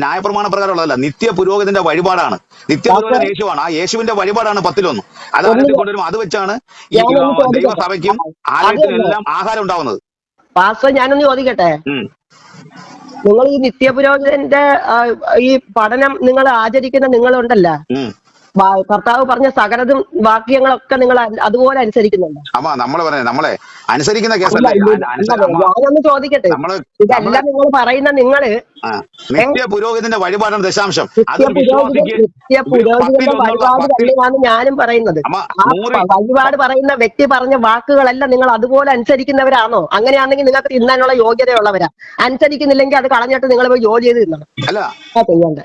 ന്യായപ്രമാണ പ്രകാരമുള്ളതല്ല നിത്യ പുരോഹിതന്റെ വഴിപാടാണ്. നിത്യ പുരോഹിതൻ യേശുവാണ്. ആ യേശുവിന്റെ വഴിപാടാണ് പത്തിലൊന്ന് അത് ആലയത്തിൽ കൊണ്ടുവരും അത് വെച്ചാണ്? ദൈവസഭയ്ക്കും ആലയത്തിനെല്ലാം ആഹാരം ഉണ്ടാവുന്നത്. പാസ്റ്റർ ഞാനൊന്ന് ചോദിക്കട്ടെ? നിങ്ങൾ ഈ നിത്യപുരോഹിതന്റെ ഈ പഠനം നിങ്ങൾ ആചരിക്കുന്ന നിങ്ങളുണ്ടല്ലോ? കർത്താവ് പറഞ്ഞ സകലതും വാക്യങ്ങളൊക്കെ നിങ്ങൾ അതുപോലെ അനുസരിക്കുന്നുണ്ട്. അമ്മ നമ്മൾ അനുസരിക്കുന്ന കേസല്ല? ഞാനൊന്ന് ചോദിക്കട്ടെ. ഇതെല്ലാം നിങ്ങൾ പറയുന്ന നിങ്ങൾ നിത്യ പുരോഹിതന്റെ വഴിപാടാണ് ദശാംശം. പുരോഹിതന്റെ വഴിപാട് തന്നെയാണ് ഞാനും പറയുന്നത്. വഴിപാട് പറയുന്ന വ്യക്തി പറഞ്ഞ വാക്കുകളെല്ലാം നിങ്ങൾ അതുപോലെ അനുസരിക്കുന്നവരാണോ? അങ്ങനെയാണെങ്കിൽ നിങ്ങൾക്ക് തിന്നാനുള്ള യോഗ്യതയുള്ളവരാ. അനുസരിക്കുന്നില്ലെങ്കിൽ അത് കളഞ്ഞിട്ട് നിങ്ങൾ പോയി ജോലി ചെയ്ത് തിന്നണം. അല്ല. ചെയ്യണ്ടേ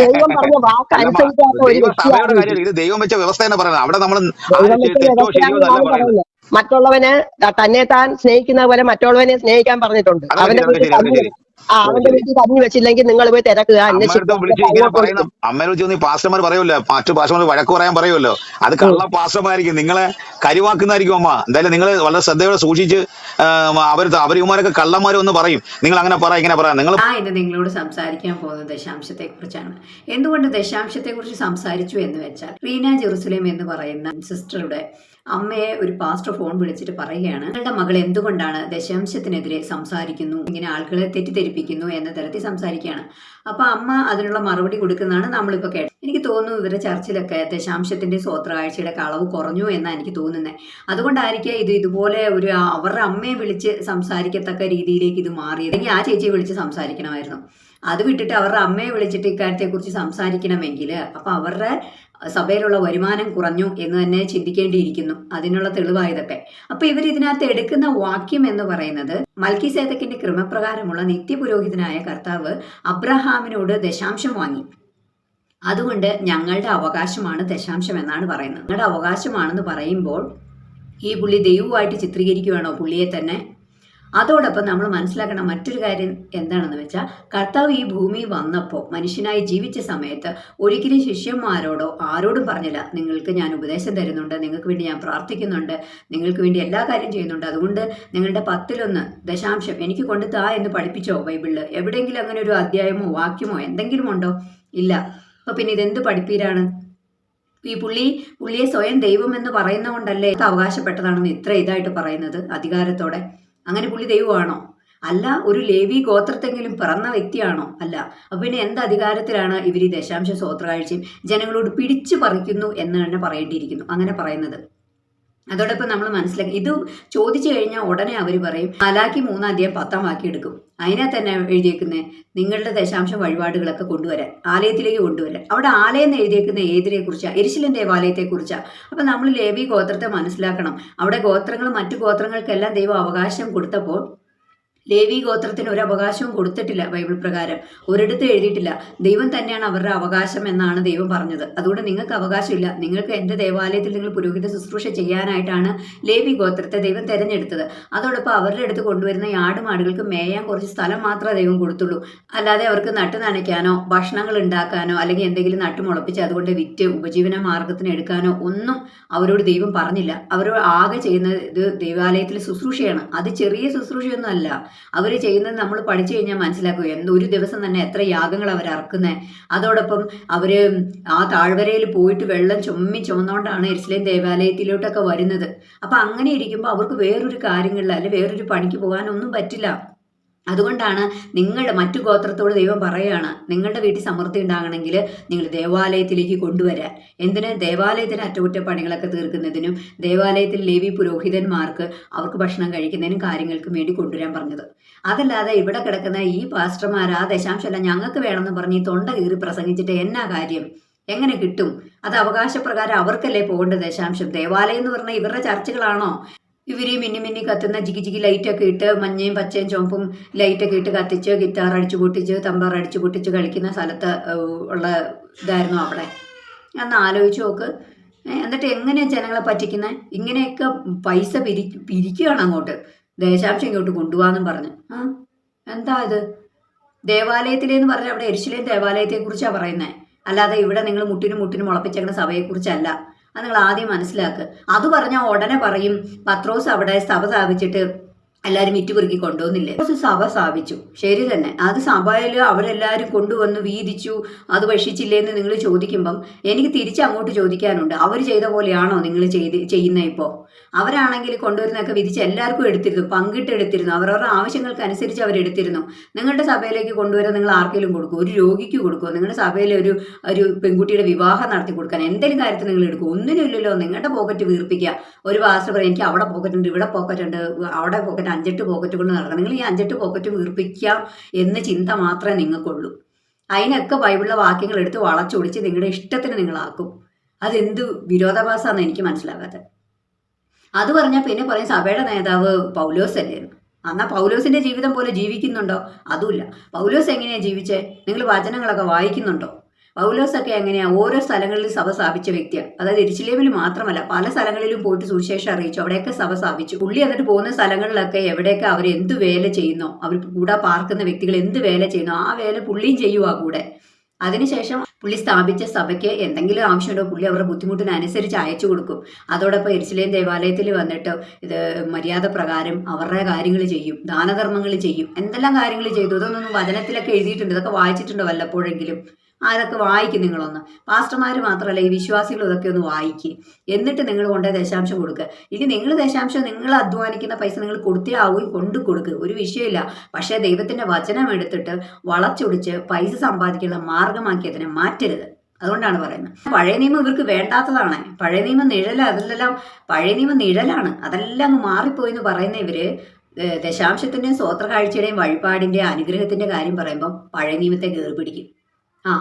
ദൈവം പറഞ്ഞ വാക്ക് അനുസരിക്കാത്ത ഒരു ദൈവസഭയുടെ വ്യക്തിയാണ് കാര്യം. ഇത് ദൈവം വെച്ച വ്യവസ്ഥ എന്ന് പറയുന്നത്. അവിടെ നമ്മൾ ദൈവം വെച്ച തെറ്റോ ശരിയോ എന്നല്ല വ്യവസ്ഥയാണ് പറയുന്നത്. പറയുന്നത്. മറ്റുള്ളവന് തന്നെ താൻ സ്നേഹിക്കുന്ന പോലെ മറ്റുള്ളവനെ സ്നേഹിക്കാൻ പറഞ്ഞിട്ടുണ്ട്. അതൊക്കെ അവന്റെ ശരി, അതൊക്കെ അതൊക്കെ ശരി. ആ അവന്റെ വീട്ടിൽ കഞ്ഞി വെച്ചില്ലെങ്കിൽ നിങ്ങൾ പോയി തിരക്കുക നീ പാസ്റ്റർമാർ പറയുമല്ലോ. മറ്റു പാസ്റ്റർമാർ വഴക്ക് പറയാൻ പറയുമല്ലോ. അത് കള്ള പാസ്റ്റർമാരായിരിക്കും. നിങ്ങളെ കരിവാക്കുന്നതായിരിക്കും അമ്മ. എന്തായാലും നിങ്ങൾ വളരെ ശ്രദ്ധയോടെ സൂക്ഷിച്ച് അവർ അവരിമാരൊക്കെ കള്ളന്മാരും ഒന്ന് പറയും. നിങ്ങൾ അങ്ങനെ പറ ഇങ്ങനെ പറയാം നിങ്ങൾ നിങ്ങളോട് സംസാരിക്കാൻ പോകുന്നത് ദശാംശത്തെ കുറിച്ചാണ് എന്തുകൊണ്ട് ദശാംശത്തെ കുറിച്ച് സംസാരിച്ചു എന്ന് വെച്ചാൽ റീന ജെറുസലേം എന്ന് പറയുന്ന സിസ്റ്ററുടെ അമ്മയെ ഒരു പാസ്റ്റർ ഫോൺ വിളിച്ചിട്ട് പറയുകയാണ് നിങ്ങളുടെ മകൾ എന്തുകൊണ്ടാണ് ദശാംശത്തിനെതിരെ സംസാരിക്കുന്നു? ഇങ്ങനെ ആളുകളെ തെറ്റിദ്ധരിപ്പിക്കുന്നു എന്ന തരത്തിൽ സംസാരിക്കുകയാണ്. അപ്പൊ അമ്മ അതിനുള്ള മറുപടി കൊടുക്കുന്നതാണ് നമ്മളിപ്പോൾ കേട്ടത്. എനിക്ക് തോന്നുന്നു ഇവരുടെ ചർച്ചിലൊക്കെ ദശാംശത്തിന്റെ സ്വത്രാഴ്ചയുടെ കളവ് കുറഞ്ഞു എന്നാണ് എനിക്ക് തോന്നുന്നത് അതുകൊണ്ടായിരിക്കും ഇത് ഇതുപോലെ ഒരു അവരുടെ അമ്മയെ വിളിച്ച് സംസാരിക്കത്തക്ക രീതിയിലേക്ക് ഇത് മാറിയത്. അല്ലെങ്കിൽ ആ ചേച്ചിയെ വിളിച്ച് സംസാരിക്കണമായിരുന്നു. അത് വിട്ടിട്ട് അവരുടെ അമ്മയെ വിളിച്ചിട്ട് ഇക്കാര്യത്തെക്കുറിച്ച് സംസാരിക്കണമെങ്കിൽ അപ്പോൾ അവരുടെ സഭയിലുള്ള വരുമാനം കുറഞ്ഞു എന്ന് തന്നെ ചിന്തിക്കേണ്ടിയിരിക്കുന്നു. അതിനുള്ള തെളിവായതൊക്കെ. അപ്പൊ ഇവർ ഇതിനകത്ത് എടുക്കുന്ന വാക്യം എന്ന് പറയുന്നത് മൽക്കി സേതക്കിന്റെ ക്രമപ്രകാരമുള്ള നിത്യപുരോഹിതനായ കർത്താവ് അബ്രഹാമിനോട് ദശാംശം വാങ്ങി. അതുകൊണ്ട് ഞങ്ങളുടെ അവകാശമാണ് ദശാംശം എന്നാണ് പറയുന്നത്. ഞങ്ങളുടെ അവകാശമാണെന്ന് പറയുമ്പോൾ ഈ പുള്ളി ദൈവമായിട്ട് ചിത്രീകരിക്കുകയാണോ പുള്ളിയെ തന്നെ? അതോടൊപ്പം നമ്മൾ മനസ്സിലാക്കണം മറ്റൊരു കാര്യം എന്താണെന്ന് വെച്ചാൽ കർത്താവ് ഈ ഭൂമി വന്നപ്പോൾ മനുഷ്യനായി ജീവിച്ച സമയത്ത് ഒരിക്കലും ശിഷ്യന്മാരോടോ ആരോടും പറഞ്ഞില്ല നിങ്ങൾക്ക് ഞാൻ ഉപദേശം തരുന്നുണ്ട് നിങ്ങൾക്ക് വേണ്ടി ഞാൻ പ്രാർത്ഥിക്കുന്നുണ്ട് നിങ്ങൾക്ക് വേണ്ടി എല്ലാ കാര്യം ചെയ്യുന്നുണ്ട്. അതുകൊണ്ട് നിങ്ങളുടെ പത്തിലൊന്ന് ദശാംശം എനിക്ക് കൊണ്ട് താ എന്ന് പഠിപ്പിച്ചോ ബൈബിളിൽ? എവിടെയെങ്കിലും അങ്ങനെ ഒരു അധ്യായമോ വാക്യമോ എന്തെങ്കിലും ഉണ്ടോ? ഇല്ല. അപ്പൊ പിന്നെ ഇതെന്ത് പഠിപ്പീരാണ്? ഈ പുള്ളി പുള്ളിയെ സ്വയം ദൈവം എന്ന് പറയുന്നതുകൊണ്ടല്ലേ അവകാശപ്പെട്ടതാണെന്ന് ഇത്ര ഇതായിട്ട് പറയുന്നത് അധികാരത്തോടെ. അങ്ങനെ പുള്ളി ദൈവമാണോ? അല്ല ഒരു ലേവി ഗോത്രത്തെങ്കിലും പിറന്ന വ്യക്തിയാണോ? അല്ല. അപ്പൊ പിന്നെ എന്ത് അധികാരത്തിലാണ് ഇവർ ഈ ദശാംശ സ്വോത്രകാഴ്ചയും ജനങ്ങളോട് പിടിച്ചു പറിക്കുന്നു എന്ന് തന്നെ പറയേണ്ടിയിരിക്കുന്നു. അങ്ങനെ പറയുന്നത്. അതോടൊപ്പം നമ്മൾ മനസ്സിലാക്കി ഇത് ചോദിച്ചു കഴിഞ്ഞാൽ ഉടനെ അവർ പറയും നാലാക്കി മൂന്നാദ്യം പത്താം വാക്കി എടുക്കും. അതിനെ തന്നെ എഴുതിയേക്കുന്നത് നിങ്ങളുടെ ദശാംശ വഴിപാടുകളൊക്കെ കൊണ്ടുവരാൻ ആലയത്തിലേക്ക് കൊണ്ടുവരാൻ. അവിടെ ആലയം എന്ന് എഴുതിയേക്കുന്ന ഏതിനെ കുറിച്ചാണ് എരിശിലൻ ദേവാലയത്തെ കുറിച്ചാണ് അപ്പം നമ്മൾ ലേവി ഗോത്രത്തെ മനസ്സിലാക്കണം. അവിടെ ഗോത്രങ്ങളും മറ്റു ഗോത്രങ്ങൾക്കെല്ലാം ദൈവം അവകാശം കൊടുത്തപ്പോൾ ലേവി ഗോത്രത്തിന് ഒരു അവകാശവും കൊടുത്തിട്ടില്ല ബൈബിൾ പ്രകാരം. ഒരിടത്ത് എഴുതിയിട്ടില്ല. ദൈവം തന്നെയാണ് അവരുടെ അവകാശം എന്നാണ് ദൈവം പറഞ്ഞത്. അതുകൊണ്ട് നിങ്ങൾക്ക് അവകാശമില്ല. നിങ്ങൾക്ക് എന്റെ ദേവാലയത്തിൽ നിങ്ങൾ പുരോഹിത ശുശ്രൂഷ ചെയ്യാനായിട്ടാണ് ലേവി ഗോത്രത്തെ ദൈവം തിരഞ്ഞെടുത്തത്. അതോടൊപ്പം അവരുടെ അടുത്ത് കൊണ്ടുവരുന്ന ആടുമാടുകൾക്ക് മേയാൻ കുറച്ച് സ്ഥലം മാത്രമേ ദൈവം കൊടുത്തുള്ളൂ. അല്ലാതെ അവർക്ക് നട്ടു നനയ്ക്കാനോ ഭക്ഷണങ്ങൾ ഉണ്ടാക്കാനോ അല്ലെങ്കിൽ എന്തെങ്കിലും നട്ടു മുളപ്പിച്ച് അതുകൊണ്ട് വിറ്റ് ഉപജീവന മാർഗത്തിന് എടുക്കാനോ ഒന്നും അവരോട് ദൈവം പറഞ്ഞില്ല. അവർ ആകെ ചെയ്യുന്നത് ദൈവാലയത്തിൽ ശുശ്രൂഷയാണ്. അത് ചെറിയ ശുശ്രൂഷയൊന്നും അല്ല അവർ ചെയ്യുന്നത് നമ്മൾ പഠിച്ചു കഴിഞ്ഞാൽ മനസ്സിലാക്കുക എന്ത് ഒരു ദിവസം തന്നെ എത്ര യാഗങ്ങൾ അവർ അറക്കുന്നത് അതോടൊപ്പം അവർ ആ താഴ്വരയിൽ പോയിട്ട് വെള്ളം ചുമ്മി ചുമന്നുകൊണ്ടാണ് എരിശിലേം ദേവാലയത്തിലോട്ടൊക്കെ വരുന്നത്. അപ്പം അങ്ങനെ ഇരിക്കുമ്പോൾ അവർക്ക് വേറൊരു കാര്യങ്ങളിൽ അല്ലെങ്കിൽ വേറൊരു പണിക്ക് പോകാനൊന്നും പറ്റില്ല. അതുകൊണ്ടാണ് നിങ്ങൾ മറ്റു ഗോത്രത്തോട് ദൈവം പറയുകയാണ് നിങ്ങളുടെ വീട്ടിൽ സമൃദ്ധി ഉണ്ടാകണമെങ്കിൽ നിങ്ങൾ ദേവാലയത്തിലേക്ക് കൊണ്ടുവരാൻ എന്തിന്? ദേവാലയത്തിന് അറ്റകുറ്റപ്പണികളൊക്കെ തീർക്കുന്നതിനും ദേവാലയത്തിൽ ലേവി പുരോഹിതന്മാർക്ക് അവർക്ക് ഭക്ഷണം കഴിക്കുന്നതിനും കാര്യങ്ങൾക്കും വേണ്ടി കൊണ്ടുവരാൻ പറഞ്ഞത്. അതല്ലാതെ ഇവിടെ കിടക്കുന്ന ഈ പാസ്റ്റർമാർ ആ ദശാംശമല്ല ഞങ്ങൾക്ക് വേണമെന്ന് പറഞ്ഞ് ഈ തൊണ്ട കീറി പ്രസംഗിച്ചിട്ട് എന്നാ കാര്യം? എങ്ങനെ കിട്ടും? അത് അവകാശപ്രകാരം അവർക്കല്ലേ പോകേണ്ട ദശാംശം? ദേവാലയം എന്ന് പറഞ്ഞാൽ ഇവരുടെ ചർച്ചകളാണോ? ഇവർ മിന്നി മിന്നി കത്തുന്ന ജിഗി ജിഗി ലൈറ്റൊക്കെ ഇട്ട് മഞ്ഞയും പച്ചയും ചുവപ്പും ലൈറ്റൊക്കെ ഇട്ട് കത്തിച്ച് ഗിറ്റാർ അടിച്ചു പൊട്ടിച്ച് തമ്പാർ അടിച്ചു പൊട്ടിച്ച് കളിക്കുന്ന സ്ഥലത്ത് ഉള്ള ഇതായിരുന്നു അവിടെ. അന്ന് ആലോചിച്ച് നോക്ക്. എന്നിട്ട് എങ്ങനെയാ ജനങ്ങളെ പറ്റിക്കുന്നത് ഇങ്ങനെയൊക്കെ പൈസ പിരി പിരിക്കുകയാണ് അങ്ങോട്ട്. ദേശാംശം ഇങ്ങോട്ട് കൊണ്ടുപോകാന്നും പറഞ്ഞ്. എന്താ ഇത്? ദേവാലയത്തിലേന്ന് പറഞ്ഞാൽ അവിടെ എരിശിലേയും ദേവാലയത്തെക്കുറിച്ചാണ് പറയുന്നത് അല്ലാതെ ഇവിടെ നിങ്ങൾ മുട്ടിനും മുട്ടിനും മുളപ്പിച്ചേക്കുന്ന സഭയെക്കുറിച്ചല്ല. അത് നിങ്ങൾ ആദ്യം മനസ്സിലാക്കുക അത് പറഞ്ഞാൽ ഉടനെ പറയും പത്രോസ് അവിടെ സഭ സ്ഥാപിച്ചിട്ട് എല്ലാവരും വിറ്റുപെറുക്കി കൊണ്ടുവന്നില്ലേ? കുറച്ച് സഭ സ്ഥാപിച്ചു. ശരി തന്നെ. അത് സഭയിൽ അവരെല്ലാവരും കൊണ്ടുവന്ന് വീതിച്ചു. അത് ഭക്ഷിച്ചില്ലേ നിങ്ങൾ ചോദിക്കുമ്പം എനിക്ക് തിരിച്ച് അങ്ങോട്ട് ചോദിക്കാനുണ്ട്. അവർ ചെയ്ത പോലെയാണോ നിങ്ങൾ ചെയ്ത് ചെയ്യുന്ന ഇപ്പോൾ അവരാണെങ്കിൽ കൊണ്ടുവരുന്നൊക്കെ വിധിച്ച് എല്ലാവർക്കും എടുത്തിരുന്നു പങ്കിട്ട് എടുത്തിരുന്നു അവരവരുടെ ആവശ്യങ്ങൾക്ക് അനുസരിച്ച് അവർ എടുത്തിരുന്നു നിങ്ങളുടെ സഭയിലേക്ക് കൊണ്ടുവരാൻ നിങ്ങൾ ആർക്കെങ്കിലും കൊടുക്കും ഒരു രോഗിക്ക് കൊടുക്കുമോ നിങ്ങളുടെ സഭയിൽ ഒരു ഒരു പെൺകുട്ടിയുടെ വിവാഹം നടത്തി കൊടുക്കാൻ എന്തെങ്കിലും കാര്യത്തിൽ നിങ്ങൾ എടുക്കും ഒന്നിനും ഇല്ലല്ലോ നിങ്ങളുടെ പോക്കറ്റ് വീർപ്പിക്കുക. ഒരു പാസ്റ്റർ പറയും എനിക്ക് അവിടെ പോക്കറ്റ് ഉണ്ട് ഇവിടെ പോക്കറ്റ് ഉണ്ട് അവിടെ പോക്കറ്റ് അഞ്ചെട്ട് പോക്കറ്റ് കൊണ്ട് നടക്കണം. നിങ്ങൾ ഈ അഞ്ചെട്ട് പോക്കറ്റ് വീർപ്പിക്കാം എന്ന ചിന്ത മാത്രമേ നിങ്ങൾക്കുള്ളൂ. അതിനൊക്കെ ബൈബിളിലെ വാക്യങ്ങൾ എടുത്ത് വളച്ചൊടിച്ച് നിങ്ങളുടെ ഇഷ്ടത്തിന് നിങ്ങളാക്കും അതെന്ത് വിരോധാഭാസമാണെന്ന് എനിക്ക് മനസ്സിലാകാത്തത് അത് പറഞ്ഞാൽ പിന്നെ പറയും സഭയുടെ നേതാവ് പൗലോസ് അല്ലേന്ന് എന്നാൽ പൗലോസിന്റെ ജീവിതം പോലെ ജീവിക്കുന്നുണ്ടോ? അതുമില്ല. പൗലോസ് എങ്ങനെയാണ് ജീവിച്ചേ? നിങ്ങൾ വചനങ്ങളൊക്കെ വായിക്കുന്നുണ്ടോ? പൗലോസൊക്കെ എങ്ങനെയാണ് ഓരോ സ്ഥലങ്ങളിൽ സഭ സ്ഥാപിച്ച വ്യക്തിയാണ് അതായത് എരിച്ചിലേമിൽ മാത്രമല്ല പല സ്ഥലങ്ങളിലും പോയിട്ട് സുവിശേഷം അറിയിച്ചു. അവിടെയൊക്കെ സഭ സ്ഥാപിച്ചു. പുള്ളി എന്നിട്ട് പോകുന്ന സ്ഥലങ്ങളിലൊക്കെ എവിടെയൊക്കെ അവർ എന്ത് വേല ചെയ്യുന്നോ? അവർ കൂടെ പാർക്കുന്ന വ്യക്തികൾ എന്ത് വേല ചെയ്യുന്നോ? ആ വേല പുള്ളിയും ചെയ്യുക കൂടെ. അതിനുശേഷം പുള്ളി സ്ഥാപിച്ച സഭയ്ക്ക് എന്തെങ്കിലും ആവശ്യമുണ്ടോ? പുള്ളി അവരുടെ ബുദ്ധിമുട്ടിനനുസരിച്ച് അയച്ചു കൊടുക്കും. അതോടൊപ്പം എരിശിലേം ദേവാലയത്തിൽ വന്നിട്ട് ഇത് മര്യാദ പ്രകാരം അവരുടെ കാര്യങ്ങൾ ചെയ്യും ദാനധർമ്മങ്ങൾ ചെയ്യും. എന്തെല്ലാം കാര്യങ്ങൾ ചെയ്തു? ഇതൊന്നും വചനത്തിലൊക്കെ എഴുതിയിട്ടുണ്ട്. ഇതൊക്കെ വായിച്ചിട്ടുണ്ടോ വല്ലപ്പോഴെങ്കിലും? അതൊക്കെ വായിക്കും നിങ്ങളൊന്ന്? പാസ്റ്റർമാർ മാത്രമല്ല ഈ വിശ്വാസികൾ ഇതൊക്കെ ഒന്ന് വായിക്കുക എന്നിട്ട് നിങ്ങൾ കൊണ്ട് ദശാംശം കൊടുക്കുക ഇനി നിങ്ങൾ ദശാംശം നിങ്ങൾ അധ്വാനിക്കുന്ന പൈസ നിങ്ങൾ കൊടുത്തേ ആവുകയും കൊണ്ടു കൊടുക്കുക ഒരു വിഷയമില്ല. പക്ഷേ ദൈവത്തിന്റെ വചനം എടുത്തിട്ട് വളച്ചൊടിച്ച് പൈസ സമ്പാദിക്കാനുള്ള മാർഗമാക്കി അതിനെ മാറ്റരുത്. അതുകൊണ്ടാണ് പറയുന്നത്. പഴയ നിയമം ഇവർക്ക് വേണ്ടാത്തതാണ്. പഴയ നിയമം നിഴല അതിലെല്ലാം പഴയ നിയമം നിഴലാണ്. അതെല്ലാം അങ്ങ് മാറിപ്പോയി എന്ന് പറയുന്ന ഇവർ ദശാംശത്തിന്റെയും സ്വോത്ര കാഴ്ചയുടെയും വഴിപാടിന്റെ അനുഗ്രഹത്തിന്റെ കാര്യം പറയുമ്പോൾ പഴയ നിയമത്തെ കയറി പിടിക്കും. ആ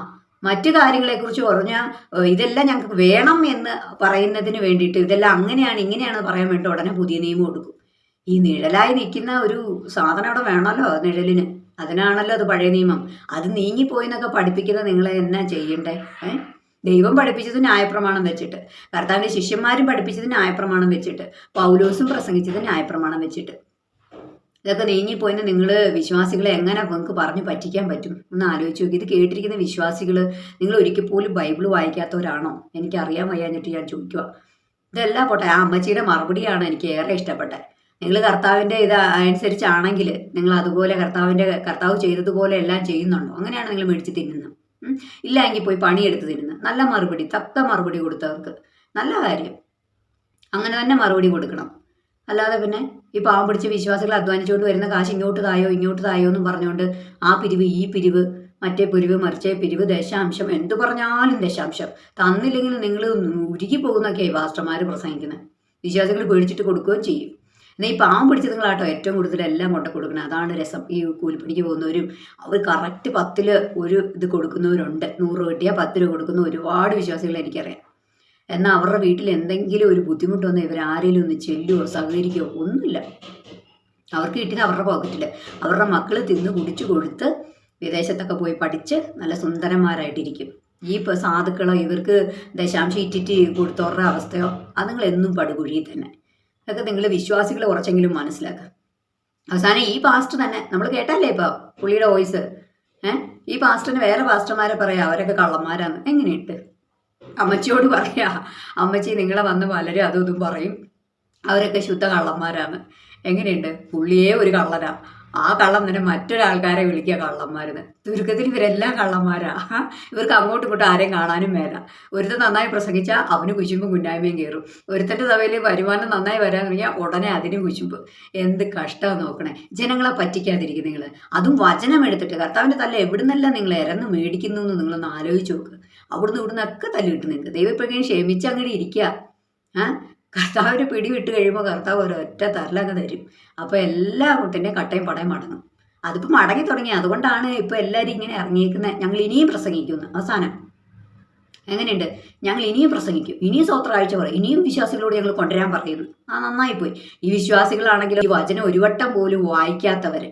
മറ്റു കാര്യങ്ങളെക്കുറിച്ച് പറഞ്ഞാൽ ഇതെല്ലാം ഞങ്ങൾക്ക് വേണം എന്ന് പറയുന്നതിന് വേണ്ടിയിട്ട് ഇതെല്ലാം അങ്ങനെയാണ് ഇങ്ങനെയാണ് പറയാൻ വേണ്ടി ഉടനെ പുതിയ നിയമം കൊടുക്കും. ഈ നിഴലായി നിൽക്കുന്ന ഒരു സാധനം അവിടെ വേണമല്ലോ നിഴലിന്. അതിനാണല്ലോ അത് പഴയ നിയമം. അത് നീങ്ങിപ്പോയി എന്നൊക്കെ പഠിപ്പിക്കുന്നത് എന്നാ ചെയ്യണ്ടേ? ദൈവം പഠിപ്പിച്ചത് ന്യായപ്രമാണം വെച്ചിട്ട് കർത്താവിന്റെ ശിഷ്യന്മാരും പഠിപ്പിച്ചത് ന്യായപ്രമാണം വെച്ചിട്ട് പൗലോസും പ്രസംഗിച്ചത് ന്യായപ്രമാണം വെച്ചിട്ട്. ഇതൊക്കെ നീങ്ങി പോയിന്ന് നിങ്ങൾ വിശ്വാസികളെ എങ്ങനെ നിങ്ങൾക്ക് പറഞ്ഞു പറ്റിക്കാൻ പറ്റും? ഒന്ന് ആലോചിച്ച് നോക്കി. ഇത് കേട്ടിരിക്കുന്ന വിശ്വാസികൾ നിങ്ങൾ ഒരിക്കൽ പോലും ബൈബിൾ വായിക്കാത്തവരാണോ? എനിക്കറിയാൻ വയ്യാഞ്ഞിട്ട് ഞാൻ ചോദിക്കുക ഇതെല്ലാം പോട്ടെ. ആ അമ്മച്ചിയുടെ മറുപടിയാണ് എനിക്ക് ഏറെ ഇഷ്ടപ്പെട്ടത് നിങ്ങൾ കർത്താവിന്റെ ഇത് അനുസരിച്ചാണെങ്കിൽ നിങ്ങൾ അതുപോലെ കർത്താവിന്റെ കർത്താവ് ചെയ്തതുപോലെ എല്ലാം ചെയ്യുന്നുണ്ടോ? അങ്ങനെയാണ് നിങ്ങൾ മേടിച്ച് തിന്നുന്നത്. ഇല്ല എങ്കിൽ പോയി പണിയെടുത്ത് തിന്നുന്നത്. നല്ല മറുപടി തക്ക മറുപടി കൊടുത്തവർക്ക്. നല്ല കാര്യം. അങ്ങനെ തന്നെ മറുപടി കൊടുക്കണം. അല്ലാതെ പിന്നെ ഈ പാവം പിടിച്ച വിശ്വാസികൾ അധ്വാനിച്ചുകൊണ്ട് വരുന്ന കാശ് ഇങ്ങോട്ട് തായോ ഇങ്ങോട്ട് തായോ എന്നും പറഞ്ഞുകൊണ്ട് ആ പിരിവ് ഈ പിരിവ് മറ്റേ പിരിവ് മറിച്ചേ പിരിവ് ദശാംശം എന്തു പറഞ്ഞാലും ദശാംശം. തന്നില്ലെങ്കിൽ നിങ്ങൾ ഉരുകി പോകുന്നൊക്കെയായി പാസ്റ്റർമാർ പ്രസംഗിക്കുന്നത് വിശ്വാസികൾ പേടിച്ചിട്ട് കൊടുക്കുകയും ചെയ്യും. എന്നാൽ ഈ പാവം പിടിച്ചതുങ്ങളാട്ടോ ഏറ്റവും കൂടുതൽ എല്ലാം കൊണ്ട് കൊടുക്കണം അതാണ് രസം. ഈ കൂലിപ്പണിക്ക് പോകുന്നവരും അവർ കറക്റ്റ് പത്തിൽ ഒരു ഇത് കൊടുക്കുന്നവരുണ്ട്. നൂറ് കിട്ടിയാൽ പത്ത് രൂപ കൊടുക്കുന്ന ഒരുപാട് വിശ്വാസികൾ എനിക്കറിയാം. എന്നാൽ അവരുടെ വീട്ടിൽ എന്തെങ്കിലും ഒരു ബുദ്ധിമുട്ട് വന്നാൽ ഇവർ ആരെങ്കിലും ഒന്ന് ചെല്ലുവോ സഹകരിക്കുകയോ ഒന്നുമില്ല. അവർക്ക് കിട്ടിയത് അവരുടെ പോക്കറ്റിൽ അവരുടെ മക്കൾ തിന്ന് കുടിച്ചു കൊടുത്ത് വിദേശത്തൊക്കെ പോയി പഠിച്ച് നല്ല സുന്ദരന്മാരായിട്ടിരിക്കും. ഈ സാധുക്കളോ ഇവർക്ക് ദശാംശം ഇറ്റിറ്റ് കൊടുത്തവരുടെ അവസ്ഥയോ അത് നിങ്ങൾ എന്നും പടുകുഴിയിൽ തന്നെ. അതൊക്കെ നിങ്ങൾ വിശ്വാസികളെ കുറച്ചെങ്കിലും മനസ്സിലാക്കുക. അവസാനം ഈ പാസ്റ്റ് തന്നെ നമ്മൾ കേട്ടല്ലേ ഇപ്പോൾ പുള്ളിയുടെ വോയിസ് ഏഹ് ഈ പാസ്റ്ററിന് വേറെ പാസ്റ്റർമാരെ പറയാം അവരൊക്കെ കള്ളന്മാരാണ് എങ്ങനെയുണ്ട്? അമ്മച്ചിയോട് പറയാ അമ്മച്ചി നിങ്ങളെ വന്ന് പലരും അതും ഇതും പറയും. അവരൊക്കെ ശുദ്ധ കള്ളന്മാരാണ്. എങ്ങനെയുണ്ട്? പുള്ളിയേ ഒരു കള്ളനാ. ആ കള്ളം തന്നെ മറ്റൊരാൾക്കാരെ വിളിക്കുക കള്ളന്മാരെന്ന്. ചുരുക്കത്തിൽ ഇവരെല്ലാം കള്ളന്മാരാ. ഇവർക്ക് അങ്ങോട്ടും ഇങ്ങോട്ടും ആരെയും കാണാനും മേല. ഒരുത്തൻ നന്നായി പ്രസംഗിച്ചാൽ അവന് കുശുമ്പും കുന്നായ്മയും കയറും. ഒരുത്തന്റെ തവയിൽ വരുമാനം നന്നായി വരാൻ തുടങ്ങിയാൽ ഉടനെ അതിനും കുശുമ്പ്. എന്ത് കഷ്ടമാണ് നോക്കണേ. ജനങ്ങളെ പറ്റിക്കാതിരിക്കും നിങ്ങൾ അതും വചനം എടുത്തിട്ട് കർത്താവിന്റെ തല്ല എവിടുന്നല്ല നിങ്ങൾ ഇരന്ന് മേടിക്കുന്നു എന്ന് നിങ്ങളൊന്ന് ആലോചിച്ച് നോക്ക്. അവിടുന്ന് ഇവിടുന്ന് ഒക്കെ തല്ല് നിൽക്കുക നിങ്ങൾക്ക് ദൈവം ഇപ്പോഴെങ്കിലും ക്ഷമിച്ച് അങ്ങോട്ട് ഇരിക്കുക ആ? കർത്താവിന്റെ പിടി വിട്ട് കഴിയുമ്പോൾ കർത്താവ് ഒരൊറ്റ തരലങ്ങ് തരും. അപ്പോൾ എല്ലാ കുട്ടിന്റെയും കട്ടയും പടയും മടങ്ങും. അതിപ്പോൾ മടങ്ങി തുടങ്ങി. അതുകൊണ്ടാണ് ഇപ്പോൾ എല്ലാവരും ഇങ്ങനെ ഇറങ്ങിയിരിക്കുന്നത് ഞങ്ങൾ ഇനിയും പ്രസംഗിക്കുന്നു. അവസാനം. എങ്ങനെയുണ്ട്? ഞങ്ങൾ ഇനിയും പ്രസംഗിക്കും. ഇനിയും സ്വത്രാഴ്ച പറയും ഇനിയും വിശ്വാസികളോട് ഞങ്ങൾ കൊണ്ടുവരാൻ പറയുന്നു. ആ നന്നായി പോയി ഈ വിശ്വാസികളാണെങ്കിലും ഈ വചനം ഒരു വട്ടം പോലും വായിക്കാത്തവർ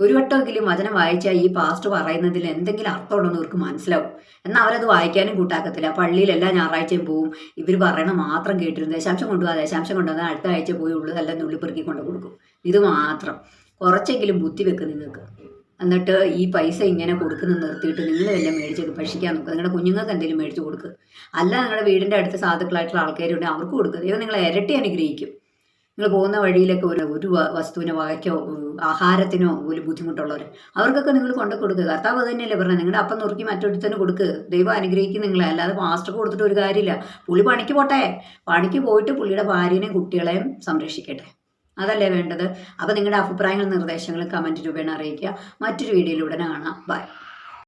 ഒരു വട്ടമെങ്കിലും വചനം വായിച്ചാൽ ഈ പാസ്റ്റ് പറയുന്നതിൽ എന്തെങ്കിലും അർത്ഥമുണ്ടെന്ന് ഇവർക്ക് മനസ്സിലാവും. എന്നാൽ അവരത് വായിക്കാനും കൂട്ടാക്കത്തില്ല. പള്ളിയിൽ എല്ലാ ഞായറാഴ്ചയും പോവും. ഇവർ പറയണ മാത്രം കേട്ടിരുന്നു ദശാംശം കൊണ്ടുപോകാം ദശാംശം കൊണ്ടുവന്നാൽ അടുത്ത ആഴ്ച പോയി ഉള്ളതെല്ലാം നുള്ളിപ്പെറുക്കി കൊണ്ട് കൊടുക്കും. ഇത് മാത്രം. കുറച്ചെങ്കിലും ബുദ്ധി വെക്ക് നിങ്ങൾക്ക്. എന്നിട്ട് ഈ പൈസ ഇങ്ങനെ കൊടുക്കുന്ന നിർത്തിയിട്ട് നിങ്ങൾ എല്ലാം മേടിച്ച് ഭക്ഷിക്കാൻ നോക്കുക നിങ്ങളുടെ കുഞ്ഞുങ്ങൾക്ക് എന്തെങ്കിലും മേടിച്ച് കൊടുക്കുക അല്ല നിങ്ങളുടെ വീടിന്റെ അടുത്ത് സാധുക്കളായിട്ടുള്ള ആൾക്കാരുണ്ടെങ്കിൽ അവർക്ക് കൊടുക്കുക ദൈവം നിങ്ങളെ ഇരട്ടി അനുഗ്രഹിക്കും. നിങ്ങൾ പോകുന്ന വഴിയിലൊക്കെ ഒരു ഒരു വസ്തുവിനോ വകയ്ക്കോ ആഹാരത്തിനോ ഒരു ബുദ്ധിമുട്ടുള്ളവർ അവർക്കൊക്കെ നിങ്ങൾ കൊണ്ടു കൊടുക്കുക കർത്താവ് തന്നെയല്ലേ പറഞ്ഞത്. നിങ്ങളുടെ അപ്പം നുറുക്കി മറ്റൊരുത്തന് കൊടുക്കുക ദൈവം അനുഗ്രഹിക്കും നിങ്ങളെ. അല്ലാതെ മാസ്റ്റർ കൊടുത്തിട്ട് ഒരു കാര്യമില്ല. പുളി പണിക്ക് പോട്ടെ. പണിക്ക് പോയിട്ട് പുള്ളിയുടെ ഭാര്യനെയും കുട്ടികളെയും സംരക്ഷിക്കട്ടെ. അതല്ലേ വേണ്ടത്? അപ്പോൾ നിങ്ങളുടെ അഭിപ്രായങ്ങളും നിർദ്ദേശങ്ങളും കമന്റ് രൂപേണ അറിയിക്കുക. മറ്റൊരു വീഡിയോയിലൂടെ കാണാം. ബൈ